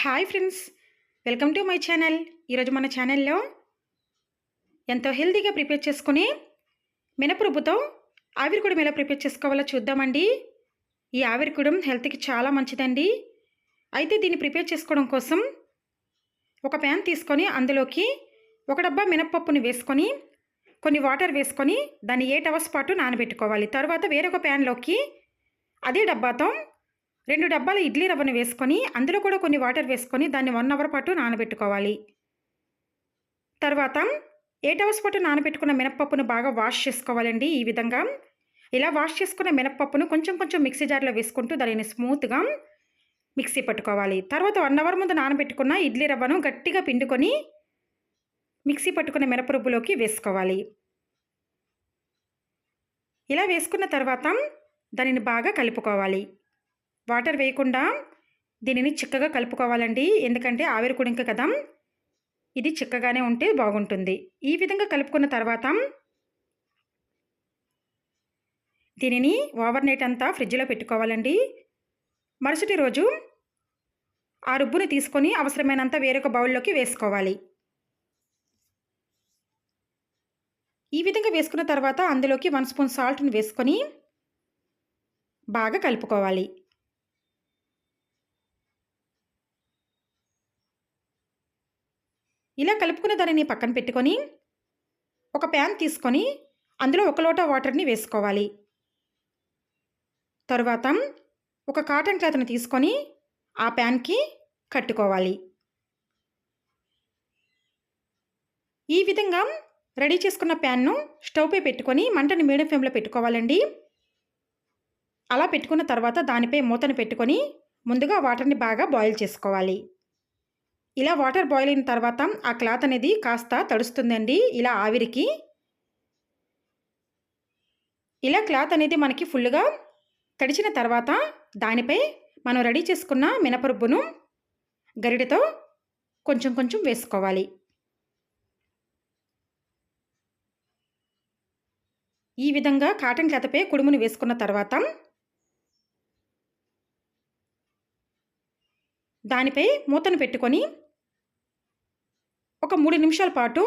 Hi friends welcome to my channel. ఈరోజు మన ఛానల్లో ఎంతో హెల్తీగా ప్రిపేర్ చేసుకుని మినపరుబ్బుతో ఆవిరికుడం ఎలా ప్రిపేర్ చేసుకోవాలో చూద్దామండి. ఈ ఆవిరికుడం హెల్త్కి చాలా మంచిదండి. అయితే దీన్ని ప్రిపేర్ చేసుకోవడం కోసం ఒక ప్యాన్ తీసుకొని అందులోకి ఒక డబ్బా మినప్పప్పుని వేసుకొని కొన్ని వాటర్ వేసుకొని దాన్ని ఎయిట్ అవర్స్ పాటు నానబెట్టుకోవాలి. తర్వాత వేరొక ప్యాన్లోకి అదే డబ్బాతో రెండు డబ్బాల ఇడ్లీ రవ్వను వేసుకొని అందులో కూడా కొన్ని వాటర్ వేసుకొని దాన్ని వన్ అవర్ పాటు నానబెట్టుకోవాలి. తర్వాత ఎయిట్ అవర్స్ పాటు నానబెట్టుకున్న మినప్పప్పును బాగా వాష్ చేసుకోవాలండి ఈ విధంగా. ఇలా వాష్ చేసుకున్న మినప్పప్పును కొంచెం కొంచెం మిక్సీ జార్లో వేసుకుంటూ దానిని స్మూత్గా మిక్సీ పట్టుకోవాలి. తర్వాత వన్ అవర్ ముందు నానబెట్టుకున్న ఇడ్లీ రవ్వను గట్టిగా పిండుకొని మిక్సీ పట్టుకున్న మినపరుబ్బులోకి వేసుకోవాలి. ఇలా వేసుకున్న తర్వాత దానిని బాగా కలుపుకోవాలి. వాటర్ వేయకుండా దీనిని చిక్కగా కలుపుకోవాలండి. ఎందుకంటే ఆవిరి కుడింక కదా. ఇది చిక్కగానే ఉంటే బాగుంటుంది. ఈ విధంగా కలుపుకున్న తర్వాత దీనిని ఓవర్ నైట్ అంతా ఫ్రిడ్జ్లో పెట్టుకోవాలండి. మరుసటి రోజు ఆ రుబ్బుని తీసుకొని అవసరమైనంత వేరొక బౌల్లోకి వేసుకోవాలి. ఈ విధంగా వేసుకున్న తర్వాత అందులోకి వన్ స్పూన్ సాల్ట్ని వేసుకొని బాగా కలుపుకోవాలి. ఇలా కలుపుకున్న దానిని పక్కన పెట్టుకొని ఒక ప్యాన్ తీసుకొని అందులో ఒక లోటా వాటర్ని వేసుకోవాలి. తరువాత ఒక కాటన్ క్లాత్ని తీసుకొని ఆ ప్యాన్కి కట్టుకోవాలి. ఈ విధంగా రెడీ చేసుకున్న ప్యాన్ను స్టవ్పై పెట్టుకొని మంటని మీడియం ఫ్లేమ్లో పెట్టుకోవాలండి. అలా పెట్టుకున్న తర్వాత దానిపై మూతను పెట్టుకొని ముందుగా వాటర్ని బాగా బాయిల్ చేసుకోవాలి. ఇలా వాటర్ బాయిల్ అయిన తర్వాత ఆ క్లాత్ అనేది కాస్త తడుస్తుందండి. ఇలా ఆవిరికి. ఇలా క్లాత్ అనేది మనకి ఫుల్గా తడిచిన తర్వాత దానిపై మనం రెడీ చేసుకున్న మినపరుబ్బును గరిటెతో కొంచెం కొంచెం వేసుకోవాలి. ఈ విధంగా కాటన్ క్లాత్పై కుడుమును వేసుకున్న తర్వాత దానిపై మూతను పెట్టుకొని ఒక మూడు నిమిషాల పాటు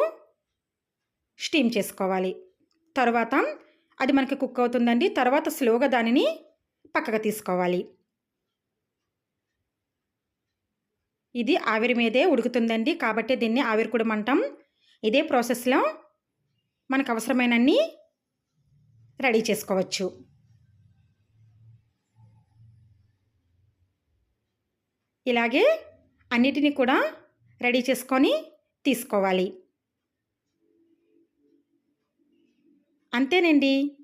స్టీమ్ చేసుకోవాలి. తర్వాత అది మనకి కుక్ అవుతుందండి. తర్వాత స్లోగా దానిని పక్కకు తీసుకోవాలి. ఇది ఆవిరి మీదే ఉడుకుతుందండి. కాబట్టి దీన్ని ఆవిరి కుడమంటాం ఇదే ప్రాసెస్లో మనకు అవసరమైనన్ని రెడీ చేసుకోవచ్చు. ఇలాగే అన్నిటినీ కూడా రెడీ చేసుకొని తీసుకోవాలి. అంతేనండి.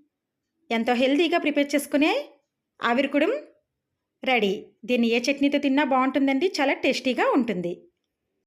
ఎంతో హెల్తీగా ప్రిపేర్ చేసుకునే ఆవిరికుడం రెడీ. దీన్ని ఏ చట్నీతో తిన్నా బాగుంటుందండి చాలా టేస్టీగా ఉంటుంది.